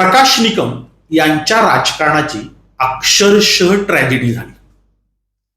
प्रकाश निकम यांच्या राजकारणाची अक्षरशः ट्रॅजेडी झाली.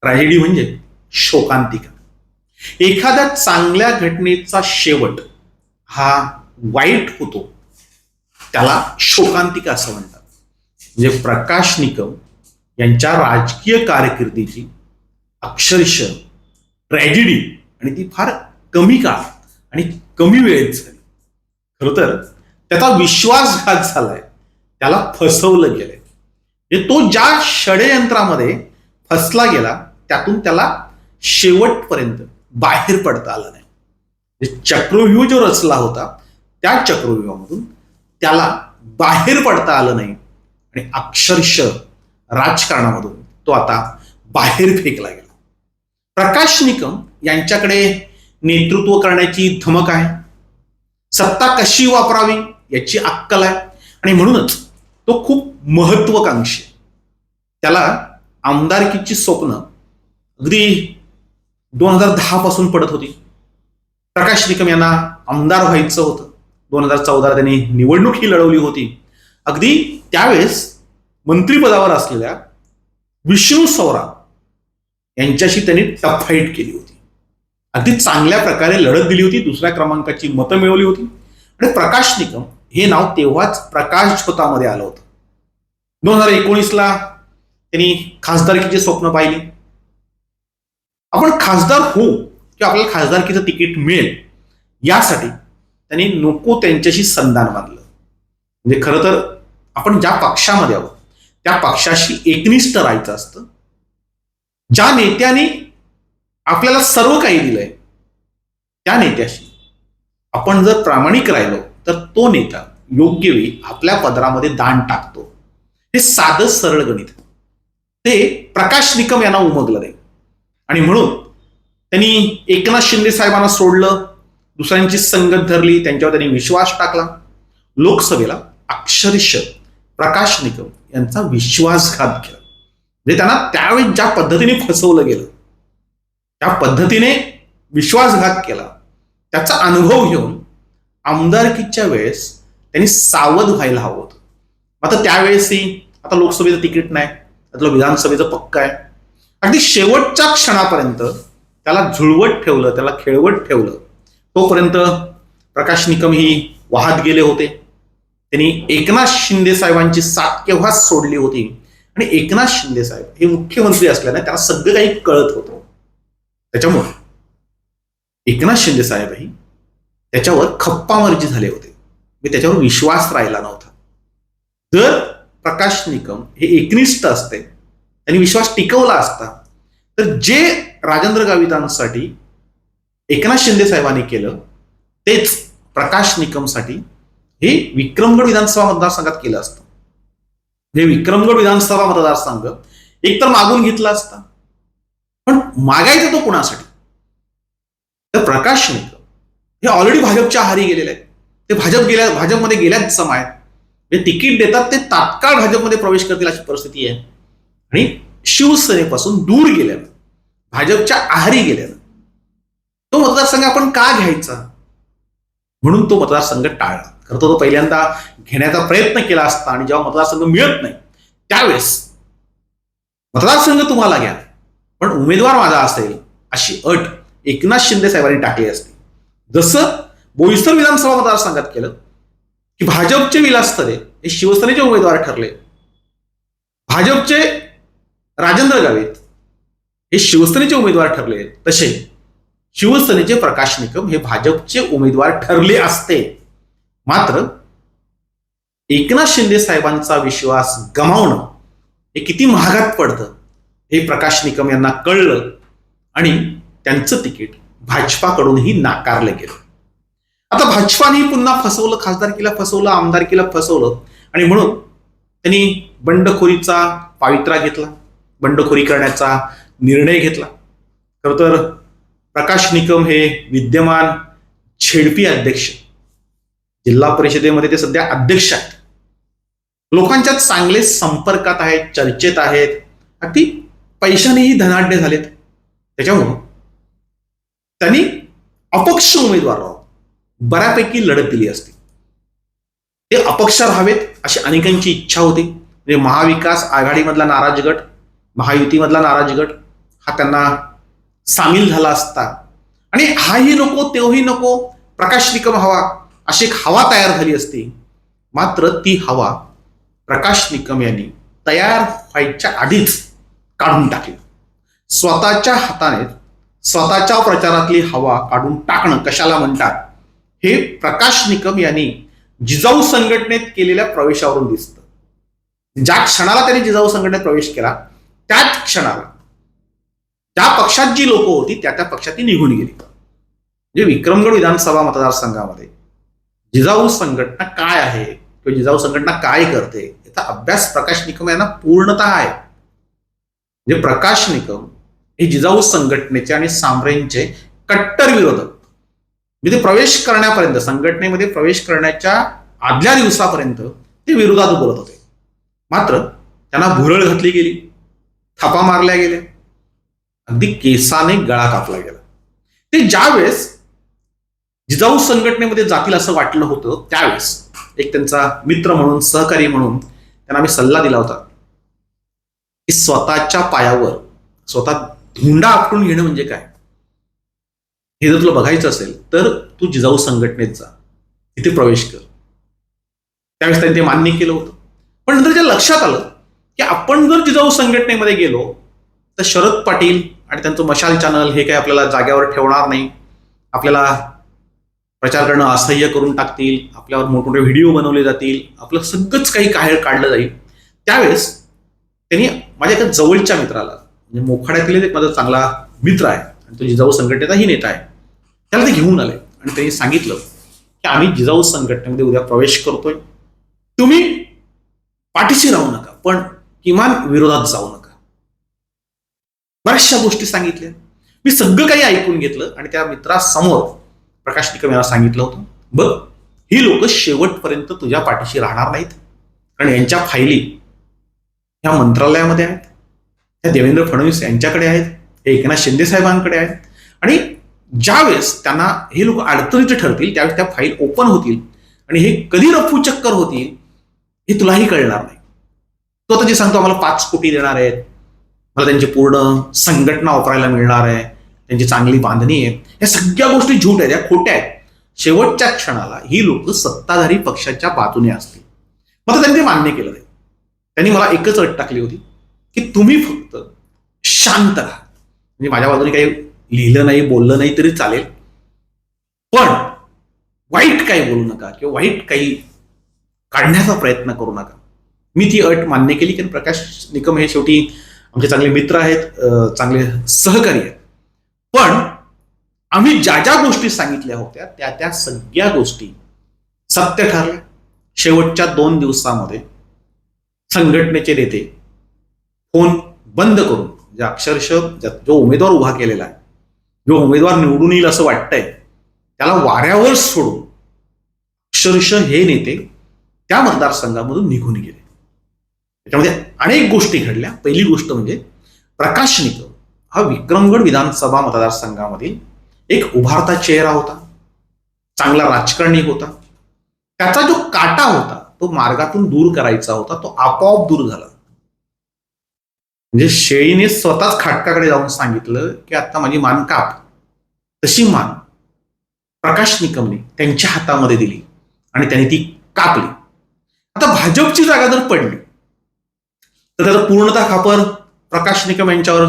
ट्रॅजेडी म्हणजे शोकांतिका. एखाद्या चांगल्या घटनेचा शेवट हा वाईट होतो. त्याला शोकांतिका असं म्हणतात. म्हणजे प्रकाश निकम यांच्या राजकीय कारकिर्दीची अक्षरशः ट्रॅजेडी आणि ती फार कमी काळ आणि कमी वेळेत झाली. खरं तर त्याचा विश्वासघात झालाय. त्याला फसवलं गेलंय. म्हणजे तो ज्या षडयंत्रामध्ये फसला गेला त्यातून त्याला शेवटपर्यंत बाहेर पडता आलं नाही. म्हणजे चक्रव्यूह जो रचला होता त्या चक्रव्यूहामधून त्याला बाहेर पडता आलं नाही. आणि अक्षरश राजकारणामधून तो आता बाहेर फेकला गेला. प्रकाश निकम यांच्याकडे नेतृत्व करण्याची धमक आहे. सत्ता कशी वापरावी याची अक्कल आहे. आणि म्हणूनच तो खूप महत्वाकांक्षी. आहे. त्याला आमदारकीची स्वप्न अगदी दोन हजार दहा पासून पडत होती. प्रकाश निकम यांना आमदार व्हायचं होतं. दोन हजार चौदा त्यांनी निवडणूक ही लढवली होती. अगदी त्यावेळेस मंत्रिपदावर असलेल्या विष्णू सौरा यांच्याशी त्यांनी टफ फाईट केली होती. अगदी चांगल्या प्रकारे लढत दिली होती दुसऱ्या क्रमांकाची मतं मिळवली होती. आणि प्रकाश निकम हे नाव तेव्हाच प्रकाश झोतामध्ये आलं होतं. दोन हजार एकोणीसला त्यांनी खासदारकीचे स्वप्न पाहिले. आपण खासदार हो किंवा आपल्याला खासदारकीचं तिकीट मिळेल यासाठी त्यांनी नको त्यांच्याशी संधान बांधलं. म्हणजे खरं तर आपण ज्या पक्षामध्ये आहोत त्या पक्षाशी एकनिष्ठ राहायचं असतं. ज्या नेत्याने आपल्याला सर्व काही दिलंय त्या नेत्याशी आपण जर प्रामाणिक राहिलो तर तो नेता योग्य वेळी आपल्या पदरामध्ये दान टाकतो. हे साधं सरळ गणित. ते प्रकाश निकम यांना उमगलं नाही. आणि म्हणून त्यांनी एकनाथ शिंदे साहेबांना सोडलं दुसऱ्यांची संगत धरली त्यांच्यावर त्यांनी विश्वास टाकला. लोकसभेला अक्षरश प्रकाश निकम यांचा विश्वासघात केला. म्हणजे त्यांना त्यावेळी ज्या पद्धतीने फसवलं गेलं त्या पद्धतीने विश्वासघात केला त्याचा अनुभव घेऊन आमदारकीच्या वेळेस त्यांनी सावध व्हायला हवं होतं? आता त्यावेळेसही आता लोकसभेचं तिकीट नाही त्यातलं विधानसभेचं पक्क आहे. अगदी शेवटच्या क्षणापर्यंत त्याला झुळवट ठेवलं त्याला खेळवट ठेवलं तोपर्यंत प्रकाश निकम ही वाहत गेले होते. त्यांनी एकनाथ शिंदे साहेबांची साथ केव्हाच सोडली होती? आणि एकनाथ शिंदे साहेब हे मुख्यमंत्री असल्याने त्यांना सगळं काही कळत होतं. त्याच्यामुळे एकनाथ शिंदे साहेबही त्याच्यावर खप्पामर्जी झाले होते. मी त्याच्यावर विश्वास राहिला नव्हता. जर प्रकाश निकम हे एकनिष्ठ असते त्यांनी विश्वास टिकवला असता तर जे राजेंद्र गावितांसाठी एकनाथ शिंदे साहेबांनी केलं तेच प्रकाश निकमसाठी हे विक्रमगड विधानसभा मतदारसंघात केलं असतं. हे विक्रमगड विधानसभा मतदारसंघ एकतर मागून घेतला असता पण मागायचं तो कुणासाठी? तर प्रकाश निकम. हे ऑलरेडी भाजपच्या आहारी गेलेले आहेत. ते भाजप गेल्या भाजपमध्ये गेल्याच सम आहेत जे तिकीट देतात ते तात्काळ भाजपमध्ये प्रवेश करतील अशी परिस्थिती आहे. आणि शिवसेनेपासून दूर गेल्यानं भाजपच्या आहारी गेल्यानं तो मतदारसंघ आपण का घ्यायचा? म्हणून तो मतदारसंघ टाळला. खरं तर तो पहिल्यांदा घेण्याचा प्रयत्न केला असता आणि जेव्हा मतदारसंघ मिळत नाही त्यावेळेस मतदारसंघ तुम्हाला घ्या. पण उमेदवार माझा असेल अशी अट एकनाथ शिंदे साहेबांनी टाकली असते. जसं बोईसर विधानसभा मतदारसंघात केलं की भाजपचे विलास तरे हे शिवसेनेचे उमेदवार ठरले. भाजपचे राजेंद्र गावित हे शिवसेनेचे उमेदवार ठरले. तसे शिवसेनेचे प्रकाश निकम हे भाजपचे उमेदवार ठरले असते. मात्र एकनाथ शिंदे साहेबांचा विश्वास गमावणं हे किती महागात पडतं हे प्रकाश निकम यांना कळलं आणि त्यांचं तिकीट भाजपाकडूनही नाकारलं गेलं. आता भाजपानेही पुन्हा फसवलं खासदारकीला फसवलं आमदारकीला फसवलं. आणि म्हणून त्यांनी बंडखोरीचा पावित्रा घेतला बंडखोरी करण्याचा निर्णय घेतला. खरं तर प्रकाश निकम हे विद्यमान छेडपी अध्यक्ष. जिल्हा परिषदेमध्ये ते सध्या अध्यक्ष आहेत. लोकांच्या चांगले संपर्कात आहेत चर्चेत आहेत. अगदी पैशानेही धनाढ्य झालेत. त्याच्यामुळं त्यांनी अपक्ष उमेदवार बऱ्यापैकी लढत दिली असती. ते अपक्ष राहावेत अशी अनेकांची इच्छा होती. म्हणजे महाविकास आघाडीमधला नाराज गट महायुतीमधला नाराज गट हा त्यांना सामील झाला असता. आणि हाही नको तेही नको प्रकाश निकम हवा अशी एक हवा तयार झाली असती. मात्र ती हवा प्रकाश निकम यांनी तयार व्हायच्या आधीच काढून टाकली. स्वतःच्या हाताने स्वतःच्या प्रचारातली हवा काढून टाकणं कशाला म्हणतात? हे प्रकाश निकम यांनी जिजाऊ संघटनेत केलेल्या प्रवेशावरून दिसतं. ज्या क्षणाला त्यांनी जिजाऊ संघटनेत प्रवेश केला त्याच क्षणाला त्या पक्षात जी लोक होती त्या त्या पक्षात ती निघून गेली. म्हणजे विक्रमगड विधानसभा मतदारसंघामध्ये जिजाऊ संघटना काय आहे? किंवा जिजाऊ संघटना काय करते? याचा अभ्यास प्रकाश निकम यांना पूर्णतः आहे. म्हणजे प्रकाश निकम हे जिजाऊ संघटनेचे आणि सामरेंचे कट्टर विरोधक. म्हणजे ते प्रवेश करण्यापर्यंत संघटनेमध्ये प्रवेश करण्याच्या आदल्या दिवसापर्यंत ते विरोधात बोलत होते. मात्र त्यांना भुरळ घातली गेली थापा मारल्या गेल्या अगदी केसाने गळा कापला गेला. ते ज्यावेळेस जिजाऊ संघटनेमध्ये जातील असं वाटलं होतं त्यावेळेस एक त्यांचा मित्र म्हणून सहकारी म्हणून त्यांना मी सल्ला दिला होता की स्वतःच्या पायावर स्वतः धुंडा आपटून घेणं म्हणजे काय? हे जर तुला बघायचं असेल तर तू जिजाऊ संघटनेत जा. तिथे प्रवेश कर. त्यावेळेस त्यांनी ते मान्य केलं होतं. पण नंतर त्या लक्षात आलं की आपण जर जिजाऊ संघटनेमध्ये गेलो तर शरद पाटील आणि त्यांचं मशाल चॅनल हे काय आपल्याला जाग्यावर ठेवणार नाही. आपल्याला प्रचार करणं असह्य करून टाकतील. आपल्यावर मोठमोठे व्हिडिओ बनवले जातील. आपलं सगळंच काही काय काढलं जाईल. त्यावेळेस त्यांनी माझ्या एका जवळच्या मित्राला म्हणजे मोखाड्यातील एक माझा चांगला मित्र आहे. आणि तो जिजाऊ संघटनेचाही नेता आहे. त्याला ते घेऊन आले. आणि त्यांनी सांगितलं की आम्ही जिजाऊ संघटनेमध्ये उद्या प्रवेश करतोय. तुम्ही पाठीशी राहू नका पण किमान विरोधात जाऊ नका. बऱ्याचशा गोष्टी सांगितल्या. मी सगळं काही ऐकून घेतलं आणि त्या मित्रासमोर प्रकाश निकम यांना सांगितलं होतं बघ ही लोक शेवटपर्यंत तुझ्या पाठीशी राहणार नाहीत. कारण यांच्या फायली ह्या मंत्रालयामध्ये आहेत. त्या देवेंद्र फडणवीस यांच्याकडे आहेत एकनाथ शिंदे साहेबांकडे आहेत. आणि ज्यावेळेस त्यांना हे लोक अडचणीचे ठरतील त्यावेळेस त्या फाईल ओपन होतील आणि हे कधी रफू चक्कर होतील हे तुलाही कळणार नाही. तो आता जे सांगतो आम्हाला पाच कोटी देणार आहेत. मला त्यांची पूर्ण संघटना वापरायला मिळणार आहे. त्यांची चांगली बांधणी आहे. या सगळ्या गोष्टी झूट आहेत या खोट्या आहेत. शेवटच्या क्षणाला ही लोक सत्ताधारी पक्षाच्या बाजूने असतील. मग त्यांनी ते मान्य केलं नाही. त्यांनी मला एकच अट टाकली होती. की तुम्ही फक्त शांत राहा. म्हणजे माझ्या बाजूने काही लिहिलं नाही बोललं नाही तरी चालेल. पण वाईट काही बोलू नका किंवा वाईट काही काढण्याचा प्रयत्न करू नका. मी ती अट मान्य केली कारण प्रकाश निकम हे शेवटी आमचे चांगले मित्र आहेत चांगले सहकारी आहेत. पण आम्ही ज्या ज्या गोष्टी सांगितल्या होत्या त्या त्या सगळ्या गोष्टी सत्य ठरल्या. शेवटच्या दोन दिवसामध्ये संघटनेचे नेते फोन बंद करून म्हणजे अक्षरशः जो उमेदवार उभा केलेला आहे जो उमेदवार निवडून येईल असं वाटतंय त्याला वाऱ्यावर सोडून अक्षरशः हे नेते त्या मतदारसंघामधून निघून गेले. त्याच्यामध्ये अनेक गोष्टी घडल्या. पहिली गोष्ट म्हणजे प्रकाश निकम हा विक्रमगड विधानसभा मतदारसंघामधील एक उभारता चेहरा होता. चांगला राजकारणी होता. त्याचा जो काटा होता तो मार्गातून दूर करायचा होता तो आपोआप दूर झाला. म्हणजे शेळीने स्वतःच खाटकाकडे जाऊन सांगितलं की आता माझी मान काप. तशी मान प्रकाश निकमने त्यांच्या हातामध्ये दिली आणि त्यांनी ती कापली. आता भाजपची जागा जर पडली तर त्याचा पूर्णतः खापर प्रकाश निकम यांच्यावर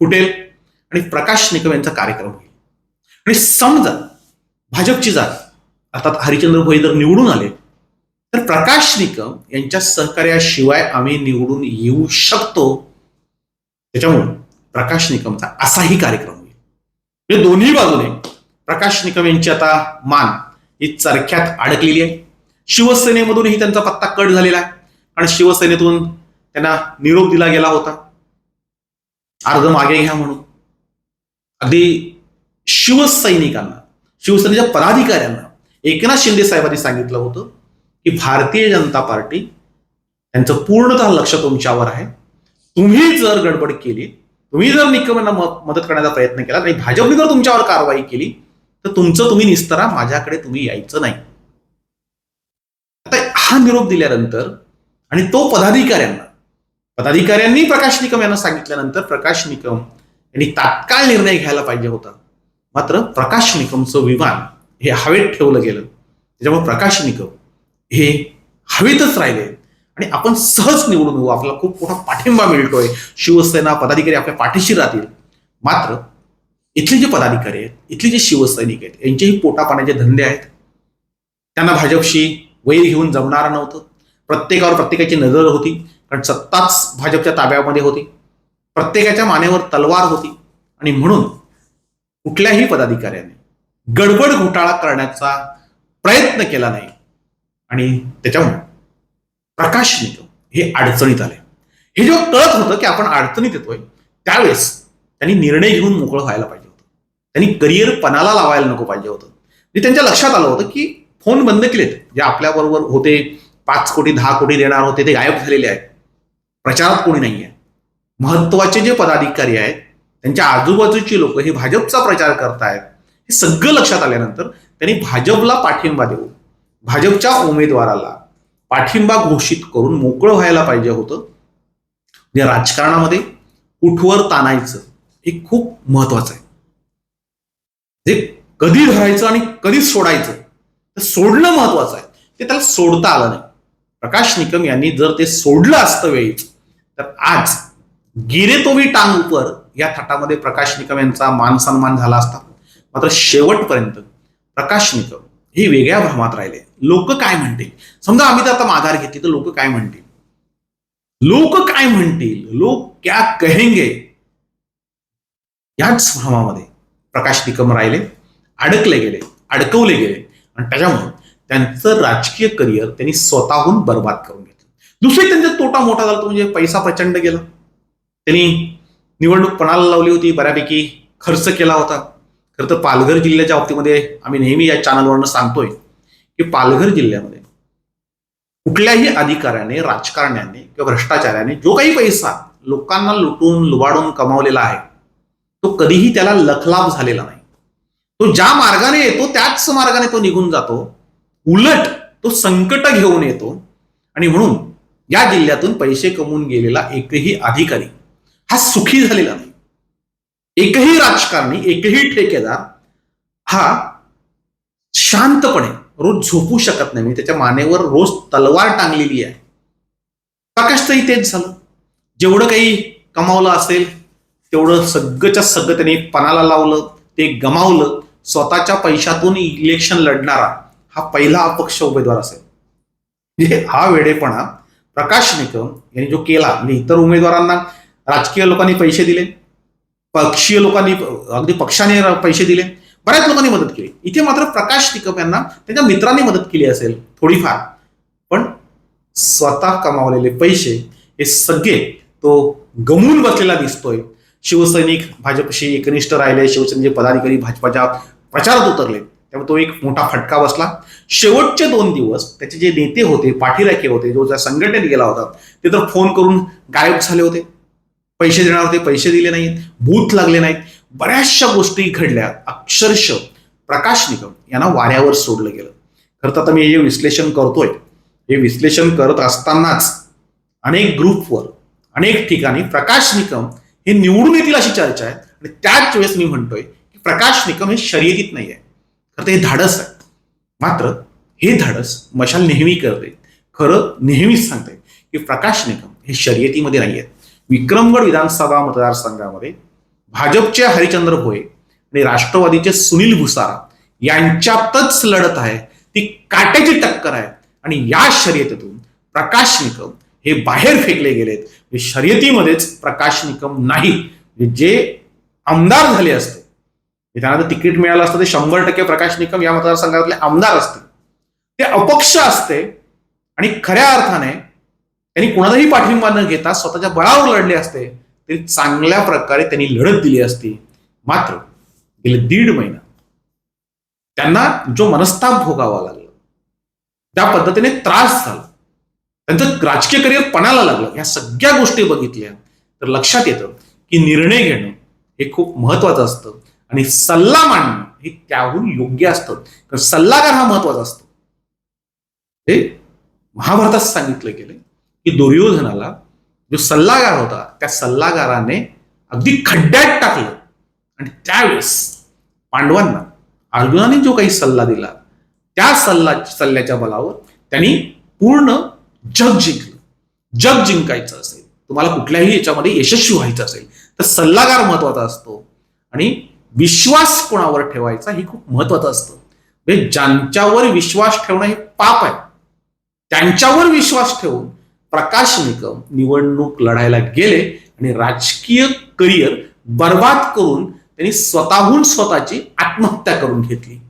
फुटेल आणि प्रकाश निकम यांचा कार्यक्रम होईल. आणि समजा भाजपची जागा अर्थात हरिचंद्र भोई जर निवडून आले तर प्रकाश निकम यांच्या सहकार्याशिवाय आम्ही निवडून येऊ शकतो त्याच्यामुळे प्रकाश निकमचा असाही कार्यक्रम होईल. हे दोन्ही बाजूने प्रकाश निकम यांची आता मान ही चरख्यात अडकलेली आहे. शिवसेनेमधूनही त्यांचा पत्ता कट झालेला आहे. कारण शिवसेनेतून त्यांना निरोप दिला गेला होता. अर्ज मागे घ्या म्हणून. अगदी शिवसैनिकांना शिवसेनेच्या पदाधिकाऱ्यांना एकनाथ शिंदे साहेबांनी सांगितलं होतं की भारतीय जनता पार्टी यांचं पूर्णतः लक्ष तुमच्यावर आहे. तुम्ही जर गडबड केली तुम्ही जर निकमांना मदत करण्याचा प्रयत्न केला आणि भाजपने जर तुमच्यावर कारवाई केली तर तुमचं तुम्ही निस्तरा माझ्याकडे तुम्ही यायचं नाही. आता हा निरोप दिल्यानंतर आणि तो पदाधिकाऱ्यांना पदाधिकाऱ्यांनी प्रकाश निकम यांना सांगितल्यानंतर प्रकाश निकम यांनी तात्काळ निर्णय घ्यायला पाहिजे होता. मात्र प्रकाश निकमचं विमान हे हवेत ठेवलं गेलं. त्याच्यामुळे प्रकाश निकम हे हवेतच राहिले. आणि आपण सहज निवडून येऊ. आपल्याला खूप मोठा पाठिंबा मिळतोय. शिवसेना पदाधिकारी आपल्या पाठीशी राहतील. मात्र इथले जे पदाधिकारी आहेत इथले जे शिवसैनिक आहेत यांचेही पोटापाण्याचे धंदे आहेत. त्यांना भाजपशी वैर घेऊन जमणार नव्हतं. प्रत्येकावर प्रत्येकाची नजर होती. कारण सत्ताच भाजपच्या ताब्यामध्ये होती. प्रत्येकाच्या मानेवर तलवार होती. आणि म्हणून कुठल्याही पदाधिकाऱ्याने गडबड घोटाळा करण्याचा प्रयत्न केला नाही. आणि त्याच्यामुळे प्रकाश येतो हे अडचणीत आले हे जेव्हा कळत होतं की आपण अडचणीत येतोय त्यावेळेस त्यांनी निर्णय घेऊन मोकळं व्हायला पाहिजे होतं. त्यांनी करिअर पणाला लावायला नको पाहिजे होतं. म्हणजे त्यांच्या लक्षात आलं होतं की फोन बंद केलेत. जे आपल्याबरोबर होते पाच कोटी दहा कोटी देणार होते ते गायब झालेले आहेत. प्रचारात कोणी नाही आहे महत्त्वाचे जे पदाधिकारी आहेत त्यांच्या आजूबाजूची लोक हे भाजपचा प्रचार करतायत हे सगळं लक्षात आल्यानंतर त्यांनी भाजपला पाठिंबा देऊ भाजपच्या उमेदवाराला पाठिंबा घोषित करून मोकळं व्हायला पाहिजे होतं. म्हणजे राजकारणामध्ये कुठवर ताणायचं हे खूप महत्वाचं आहे. जे कधी धरायचं आणि कधी सोडायचं तर सोडणं महत्वाचं आहे. ते त्याला सोडता आलं नाही. प्रकाश निकम यांनी जर ते सोडलं असतं वेळीच तर आज गिरे तो भी टांग उपर या थाटामध्ये प्रकाश निकम यांचा मान सन्मान झाला असता. मात्र शेवटपर्यंत प्रकाश निकम हे वेगळ्या भ्रमात राहिले. लोक काय म्हणतील? समजा आम्ही तर आता माघार घेतली तर लोक काय म्हणतील? लोक काय म्हणतील? लोक क्या कहेंगे? याच भ्रमामध्ये प्रकाश निकम राहिले अडकले गेले अडकवले गेले. आणि त्याच्यामुळे त्यांचं राजकीय करिअर त्यांनी स्वतःहून बर्बाद करून घेतलं. दुसरी त्यांचा तोटा मोठा झाला तो म्हणजे पैसा प्रचंड गेला. त्यांनी निवडणूक पणाला लावली होती बऱ्यापैकी खर्च केला होता. खरं तर पालघर जिल्ह्याच्या बाबतीमध्ये आम्ही नेहमी या चॅनलवरनं सांगतोय की पालघर जिल्ह्यामध्ये कुठल्याही अधिकाऱ्याने राजकारण्याने किंवा भ्रष्टाचाराने जो काही पैसा लोकांना लुटून लुबाडून कमावलेला आहे तो कधीही त्याला लखलाभ झालेला नाही. तो ज्या मार्गाने येतो त्याच मार्गाने तो निघून जातो. उलट तो संकट घेऊन येतो. आणि म्हणून या जिल्ह्यातून पैसे कमवून गेलेला एकही अधिकारी हा सुखी झालेला नाही. एकही राजकारणी एकही ठेकेदार हा शांतपणे रोज झोपू शकत नाही. म्हणजे त्याच्या मानेवर रोज तलवार टांगलेली आहे. प्रकाशचंही तेच झालं? जेवढं काही कमावलं असेल तेवढं सगळंच्या सगळं त्यांनी पणाला लावलं ते गमावलं स्वतःच्या पैशातून इलेक्शन लढणारा हा पहिला अपक्ष उमेदवार असेल. म्हणजे हा वेडेपणा प्रकाश निकम यांनी जो केला म्हणजे इतर उमेदवारांना राजकीय लोकांनी पैसे दिले पक्षीय लोकांनी अगदी पक्षाने पैसे दिले बऱ्याच लोकांनी मदत केली. इथे मात्र प्रकाश टिकप यांना त्यांच्या मित्रांनी मदत केली असेल थोडीफार. पण स्वतः कमावलेले पैसे हे सगळे तो गमून बसलेला दिसतोय. शिवसैनिक भाजपशी एकनिष्ठ राहिले शिवसेनेचे पदाधिकारी भाजपाच्या प्रचारात उतरले. त्यामुळे तो एक मोठा फटका बसला. शेवटचे दोन दिवस त्याचे जे नेते होते पाठीराखे होते जो ज्या संघटनेत गेला होता ते तर फोन करून गायब झाले होते. पैसे देणार होते पैसे दिले नाहीत बूथ लागले नाहीत. बऱ्याचशा गोष्टी घडल्या. अक्षरश प्रकाश निकम यांना वाऱ्यावर सोडलं गेलं. खरं तर आता मी हे विश्लेषण करतोय हे विश्लेषण करत असतानाच अनेक ग्रुपवर अनेक ठिकाणी प्रकाश निकम हे निवडून येतील अशी चर्चा आहे. आणि त्याच वेळेस मी म्हणतोय की प्रकाश निकम हे शर्यतीत नाही आहे खरं तर हे धाडस आहे. मात्र हे धाडस मशाल नेहमी करते. खरं नेहमीच सांगते की प्रकाश निकम हे शर्यतीमध्ये नाही आहेत विक्रमगड विधानसभा मतदारसंघामध्ये भाजपचे हरिचंद्र भोये आणि राष्ट्रवादीचे सुनील भुसारा यांच्यातच लढत आहे. ती काट्याची टक्कर आहे. आणि या शर्यतीतून प्रकाश निकम हे बाहेर फेकले गेलेत. म्हणजे शर्यतीमध्येच प्रकाश निकम नाही. म्हणजे जे आमदार झाले असते त्यांना जर तिकीट मिळालं असतं ते शंभर टक्के प्रकाश निकम या मतदारसंघातले आमदार असते. ते अपक्ष असते आणि खऱ्या अर्थाने त्यांनी कुणालाही पाठिंबा न घेता स्वतःच्या बळावर लढले असते. तरी चांगल्या प्रकारे त्यांनी लढत दिली असती. मात्र गेले दीड महिना त्यांना जो मनस्ताप भोगावा लागला त्या पद्धतीने त्रास झाला. त्यांचं राजकीय करिअर पणाला लागलं. या सगळ्या गोष्टी बघितल्या तर लक्षात येतं की निर्णय घेणं हे खूप महत्वाचं असतं. आणि सल्ला मांडणं हे त्याहून योग्य असतं. कारण सल्लागार हा महत्त्वाचा असतो. हे महाभारतात सांगितलं गेलं की दुर्योधनाला जो सल्लागार होता त्या सल्लागाराने अगदी खड्ड्यात टाकलं. आणि त्यावेळेस पांडवांना अर्जुनाने जो काही सल्ला दिला त्या सल्ला सल्ल्याच्या बलावर त्यांनी पूर्ण जग जिंकलं. जग जिंकायचं असेल तुम्हाला कुठल्याही याच्यामध्ये यशस्वी व्हायचं असेल तर सल्लागार महत्त्वाचा असतो. आणि विश्वास कोणावर ठेवायचा हे खूप महत्वाचं असतं. म्हणजे ज्यांच्यावर विश्वास ठेवणं हे पाप आहे त्यांच्यावर विश्वास ठेवून प्रकाश निकम निवडणूक लढायला गेले आणि राजकीय करिअर बर्बाद करून त्यांनी स्वतःहून स्वतःची आत्महत्या करून घेतली.